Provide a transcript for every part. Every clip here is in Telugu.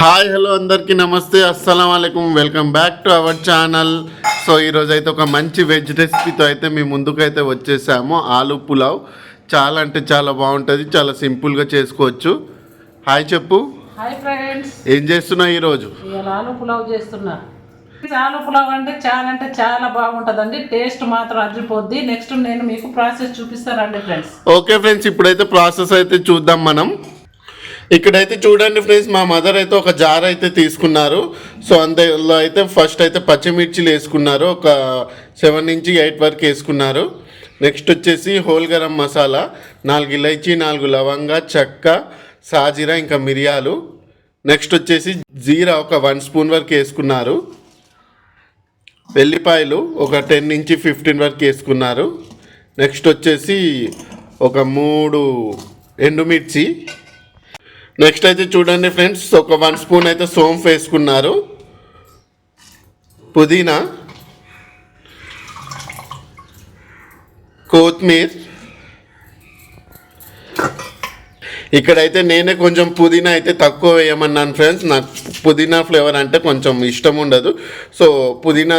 హాయ్ హలో అందరికీ నమస్తే అస్సలం అయికం welcome back to our channel. So ఈరోజు అయితే ఒక మంచి వెజ్ రెసిపీతో అయితే మీ ముందుకు అయితే వచ్చేసాము. ఆలు పులావ్ చాలా అంటే చాలా బాగుంటుంది చాలా సింపుల్గా చేసుకోవచ్చు. హాయ్ చెప్పు. Hi friends. ఏం చేస్తున్నావు ఈరోజు? ఆలు పులావ్ చేస్తున్నా. ఆలు పులావ్ అంటే చాలా అంటే చాలా బాగుంటుందండి. టేస్ట్ మాత్రం అదిరిపోద్ది. నెక్స్ట్ నేను మీకు ప్రాసెస్ చూపిస్తానండి ఫ్రెండ్స్. ఓకే ఫ్రెండ్స్ ఇప్పుడైతే ప్రాసెస్ అయితే చూద్దాం మనం. ఇక్కడైతే చూడండి ఫ్రెండ్స్ మా మదర్ అయితే ఒక జార్ అయితే తీసుకున్నారు. సో అందులో అయితే ఫస్ట్ అయితే పచ్చిమిర్చిలు వేసుకున్నారు. ఒక సెవెన్ నుంచి ఎయిట్ వరకు వేసుకున్నారు. నెక్స్ట్ వచ్చేసి హోల్ గరం మసాలా నాలుగు ఇలైచి నాలుగు లవంగా చెక్క సాజీరా ఇంకా మిరియాలు. నెక్స్ట్ వచ్చేసి జీరా ఒక వన్ స్పూన్ వరకు వేసుకున్నారు. వెల్లిపాయలు ఒక టెన్ నుంచి ఫిఫ్టీన్ వరకు వేసుకున్నారు. నెక్స్ట్ వచ్చేసి ఒక మూడు ఎండుమిర్చి నెక్స్ట్ అయితే చూడండి ఫ్రెండ్స్ ఒక వన్ స్పూన్ అయితే సోంఫ్ వేసుకున్నారు. పుదీనా కొత్తిమీర్. ఇక్కడైతే నేనే కొంచెం పుదీనా అయితే తక్కువ వేయమన్నాను ఫ్రెండ్స్. నాకు పుదీనా ఫ్లేవర్ అంటే కొంచెం ఇష్టం ఉండదు. సో పుదీనా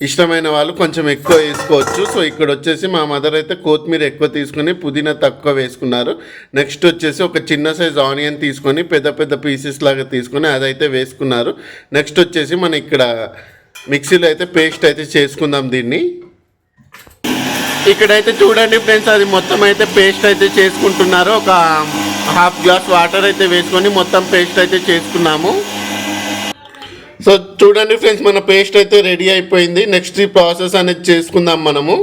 ఇష్టమైన వాళ్ళు కొంచెం ఎక్కువ వేసుకోవచ్చు. సో ఇక్కడ వచ్చేసి మా మదర్ అయితే కొత్తిమీర ఎక్కువ తీసుకుని పుదీనా తక్కువ వేసుకున్నారు. నెక్స్ట్ వచ్చేసి ఒక చిన్న సైజ్ ఆనియన్ తీసుకొని పెద్ద పెద్ద పీసెస్ లాగా తీసుకొని అదైతే వేసుకున్నారు. నెక్స్ట్ వచ్చేసి మన ఇక్కడ మిక్సీలో అయితే పేస్ట్ అయితే చేసుకుందాం దీన్ని. ఇక్కడైతే చూడండి ఫ్రెండ్స్ అది మొత్తం అయితే పేస్ట్ అయితే చేసుకుంటున్నారు. ఒక హాఫ్ గ్లాస్ వాటర్ అయితే వేసుకొని మొత్తం పేస్ట్ అయితే చేసుకున్నాము. సో చూడండి ఫ్రెండ్స్ మన పేస్ట్ అయితే రెడీ అయిపోయింది. నెక్స్ట్ ఈ ప్రాసెస్ అనేది చేసుకుందాం మనము.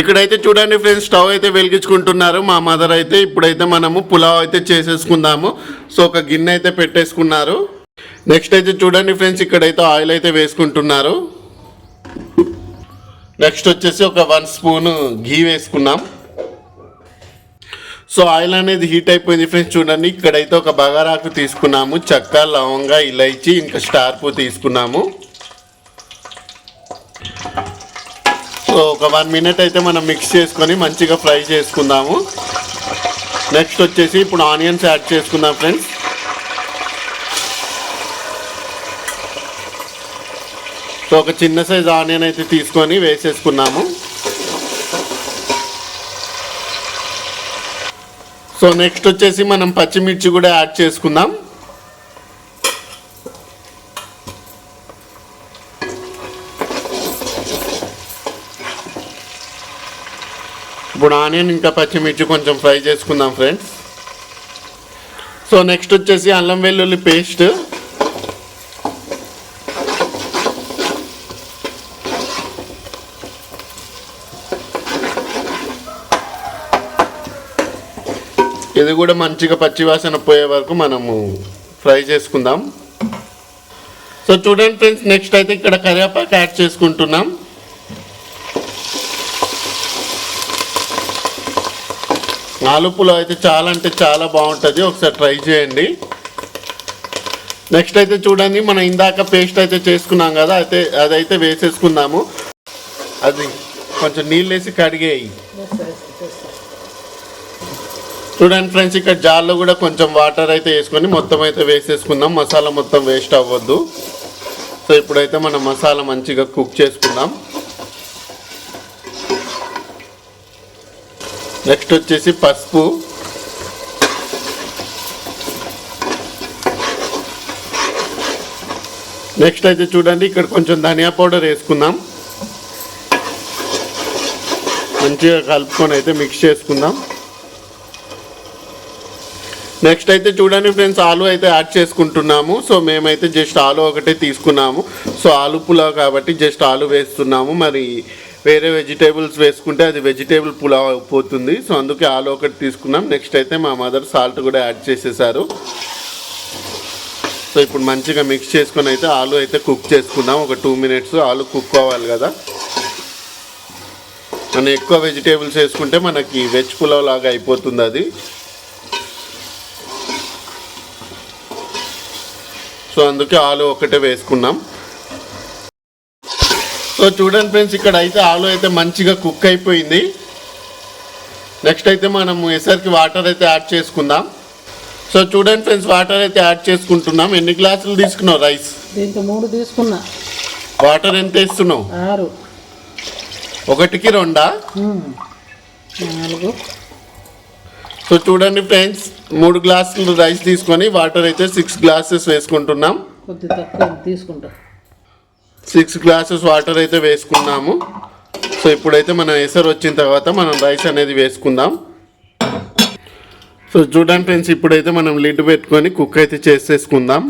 ఇక్కడైతే చూడండి ఫ్రెండ్స్ స్టవ్ అయితే వెలిగించుకుంటున్నారు. మా మదర్ అయితే ఇప్పుడైతే మనము పులావ్ అయితే చేసేసుకుందాము. సో ఒక గిన్నె అయితే పెట్టేసుకున్నారు. నెక్స్ట్ అయితే చూడండి ఫ్రెండ్స్ ఇక్కడైతే ఆయిల్ అయితే వేసుకుంటున్నారు. నెక్స్ట్ వచ్చేసి ఒక వన్ స్పూన్ ఘీ వేసుకున్నాం. సో ఆయిల్ అనేది హీట్ అయిపోయింది ఫ్రెండ్స్ చూడండి. ఇక్కడైతే ఒక బగారాకు తీసుకున్నాము. చక్క లవంగా ఇలైచి ఇంకా స్టార్ తీసుకున్నాము. సో ఒక వన్ మినిట్ అయితే మనం మిక్స్ చేసుకొని మంచిగా ఫ్రై చేసుకుందాము. నెక్స్ట్ వచ్చేసి ఇప్పుడు ఆనియన్స్ యాడ్ చేసుకుందాం ఫ్రెండ్స్. సో ఒక చిన్న సైజ్ ఆనియన్ అయితే తీసుకొని వేసేసుకున్నాము. సో నెక్స్ట్ వచ్చేసి మనం పచ్చిమిర్చి కూడా యాడ్ చేసుకుందాం. ఇప్పుడు ఆనియన్ ఇంకా పచ్చిమిర్చి కొంచెం ఫ్రై చేసుకుందాం ఫ్రెండ్స్. సో నెక్స్ట్ వచ్చేసి అల్లం వెల్లుల్లి పేస్ట్. ఇది కూడా మంచిగా పచ్చివాసన పోయే వరకు మనము ఫ్రై చేసుకుందాం. సో చూడండి ఫ్రెండ్స్ నెక్స్ట్ అయితే ఇక్కడ కరివేపాకు యాడ్ చేసుకుంటున్నాం. ఆలుపులో అయితే చాలా అంటే చాలా బాగుంటుంది. ఒకసారి ట్రై చేయండి. నెక్స్ట్ అయితే చూడండి మనం ఇందాక పేస్ట్ అయితే చేసుకున్నాం కదా అయితే అదైతే వేసేసుకుందాము. అది కొంచెం నీళ్ళు వేసి కడిగేయి. చూడండి ఫ్రెండ్స్ ఇక్కడ జార్లో కూడా కొంచెం వాటర్ అయితే వేసుకొని మొత్తం అయితే వేసేసుకుందాం. మసాలా మొత్తం వేస్ట్ అవ్వద్దు. సో ఇప్పుడైతే మనం మసాలా మంచిగా కుక్ చేసుకుందాం. నెక్స్ట్ వచ్చేసి పసుపు. నెక్స్ట్ అయితే చూడండి ఇక్కడ కొంచెం ధనియా పౌడర్ వేసుకుందాం. మంచిగా కలుపుకొని అయితే మిక్స్ చేసుకుందాం. నెక్స్ట్ అయితే చూడండి ఫ్రెండ్స్ ఆలు అయితే యాడ్ చేసుకుంటున్నాము. సో మేమైతే జస్ట్ ఆలు ఒకటే తీసుకున్నాము. సో ఆలు పులావ్ కాబట్టి జస్ట్ ఆలు వేస్తున్నాము. మరి వేరే వెజిటేబుల్స్ వేసుకుంటే అది వెజిటేబుల్ పులావ్ అయిపోతుంది. సో అందుకే ఆలు ఒకటి తీసుకున్నాం. నెక్స్ట్ అయితే మా మదర్ సాల్ట్ కూడా యాడ్ చేసేసారు. సో ఇప్పుడు మంచిగా మిక్స్ చేసుకొని అయితే ఆలు అయితే కుక్ చేసుకుందాం. ఒక టూ మినిట్స్ ఆలు కుక్ అవ్వాలి కదా. మనం ఎక్కువ వెజిటేబుల్స్ వేసుకుంటే మనకి వెజ్ పులావ్ లాగా అయిపోతుంది అది. సో అందుకే ఆలు ఒకటే వేసుకున్నాం. సో చూడండి ఫ్రెండ్స్ ఇక్కడ అయితే ఆలు అయితే మంచిగా కుక్ అయిపోయింది. నెక్స్ట్ అయితే మనము ఎసరికి వాటర్ అయితే యాడ్ చేసుకుందాం. సో చూడండి ఫ్రెండ్స్ వాటర్ అయితే యాడ్ చేసుకుంటున్నాం. ఎన్ని గ్లాసులు తీసుకున్నావు రైస్? మూడు తీసుకున్నా. వాటర్ ఎంత వేస్తున్నావు? ఆరు. ఒకటికి రెండా. నాలుగు. సో చూడండి ఫ్రెండ్స్ మూడు గ్లాసులు రైస్ తీసుకొని వాటర్ అయితే సిక్స్ గ్లాసెస్ వేసుకుంటున్నాం. కొద్ది తక్కువ తీసుకుంటా. సిక్స్ గ్లాసెస్ వాటర్ అయితే వేసుకున్నాము. సో ఇప్పుడైతే మనం ఎసరు వచ్చిన తర్వాత మనం రైస్ అనేది వేసుకుందాం. సో చూడండి ఫ్రెండ్స్ ఇప్పుడైతే మనం లిడ్ పెట్టుకొని కుక్ అయితే చేసేసుకుందాం.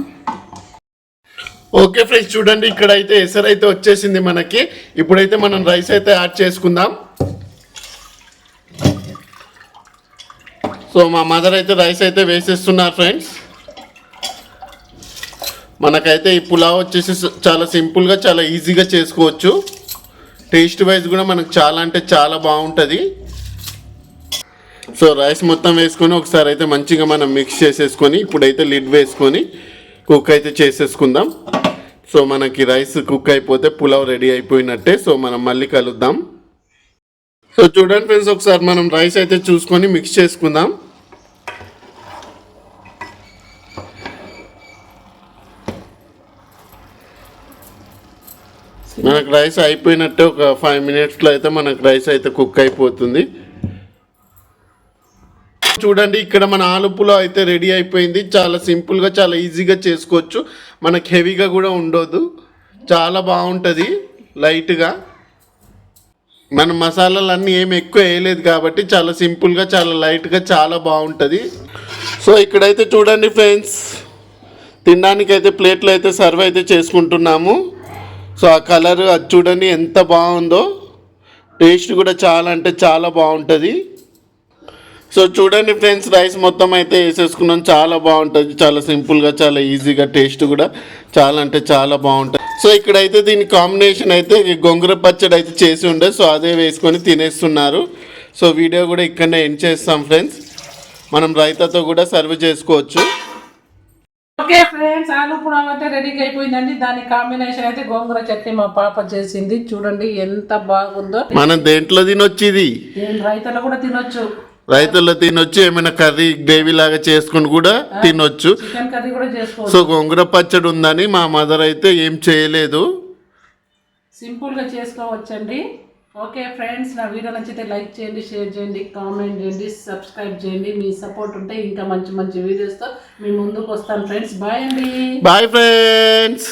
ఓకే ఫ్రెండ్స్ చూడండి ఇక్కడైతే ఎసరు అయితే వచ్చేసింది మనకి. ఇప్పుడైతే మనం రైస్ అయితే యాడ్ చేసుకుందాం. సో మా మదర్ అయితే రైస్ అయితే వేసేస్తున్నారు ఫ్రెండ్స్ మనకైతే ఈ పులావ్ వచ్చేసి చాలా సింపుల్గా చాలా ఈజీగా చేసుకోవచ్చు. టేస్ట్ వైజ్ కూడా మనకు చాలా అంటే చాలా బాగుంటుంది. సో రైస్ మొత్తం వేసుకొని ఒకసారి అయితే మంచిగా మనం మిక్స్ చేసేసుకొని ఇప్పుడైతే లిడ్ వేసుకొని కుక్ అయితే చేసేసుకుందాం. సో మనకి రైస్ కుక్ అయిపోతే పులావ్ రెడీ అయిపోయినట్టే. సో మనం మళ్ళీ కలుద్దాం. సో చూడండి ఫ్రెండ్స్ ఒకసారి మనం రైస్ అయితే చూసుకొని మిక్స్ చేసుకుందాం. మనకు రైస్ అయిపోయినట్టే ఒక ఫైవ్ మినిట్స్లో అయితే మనకు రైస్ అయితే కుక్ అయిపోతుంది. చూడండి ఇక్కడ మన ఆలు పులావ్ అయితే రెడీ అయిపోయింది. చాలా సింపుల్గా చాలా ఈజీగా చేసుకోవచ్చు. మనకి హెవీగా కూడా ఉండదు. చాలా బాగుంటుంది లైట్గా మన మసాలాలు అన్నీ ఏమి ఎక్కువ వేయలేదు కాబట్టి చాలా సింపుల్గా చాలా లైట్గా చాలా బాగుంటుంది. సో ఇక్కడైతే చూడండి ఫ్రెండ్స్ తినడానికి అయితే ప్లేట్లు అయితే సర్వ్ అయితే చేసుకుంటున్నాము. సో ఆ కలర్ అది చూడండి ఎంత బాగుందో. టేస్ట్ కూడా చాలా అంటే చాలా బాగుంటుంది. సో చూడండి ఫ్రెండ్స్ రైస్ మొత్తం అయితే వేసేసుకున్నాం. చాలా బాగుంటుంది. చాలా సింపుల్గా చాలా ఈజీగా టేస్ట్ కూడా చాలా అంటే చాలా బాగుంటుంది. సో ఇక్కడైతే దీని కాంబినేషన్ అయితే గొంగూర పచ్చడి అయితే చేసి ఉండే. సో అదే వేసుకొని తినేస్తున్నారు. సో వీడియో కూడా ఇక్కడనే ఎండ్ చేస్తాం ఫ్రెండ్స్. మనం రైతాతో కూడా సర్వ్ చేసుకోవచ్చు. ఓకే ఫ్రెండ్స్ ఆలు పులావ్ అయితే రెడీగా అయిపోయిందండి. దాని కాంబినేషన్ అయితే గోంగూర చట్నీ మా పాప చేసింది. చూడండి ఎంత బాగుందో. మనం దేంట్లో తినొచ్చు ఇది? రైతులు కూడా తినొచ్చు. రైతుల్లో తినొచ్చు ఏమైనా కర్రీ గ్రేవీ లాగా చేసుకొని కూడా తినొచ్చు. సో గొంగూర పచ్చడి ఉందని మా మదర్ అయితే ఏం చేయలేదు. సింపుల్గా చేసుకోవచ్చండి. ఓకే ఫ్రెండ్స్ నా వీడియో నచ్చితే లైక్ చేయండి షేర్ చేయండి కామెంట్ చేయండి సబ్స్క్రైబ్ చేయండి. మీ సపోర్ట్ ఉంటే ఇంకా మంచి మంచి వీడియోస్తో మీ ముందుకు వస్తాను ఫ్రెండ్స్. బాయ్ అండి. Bye friends.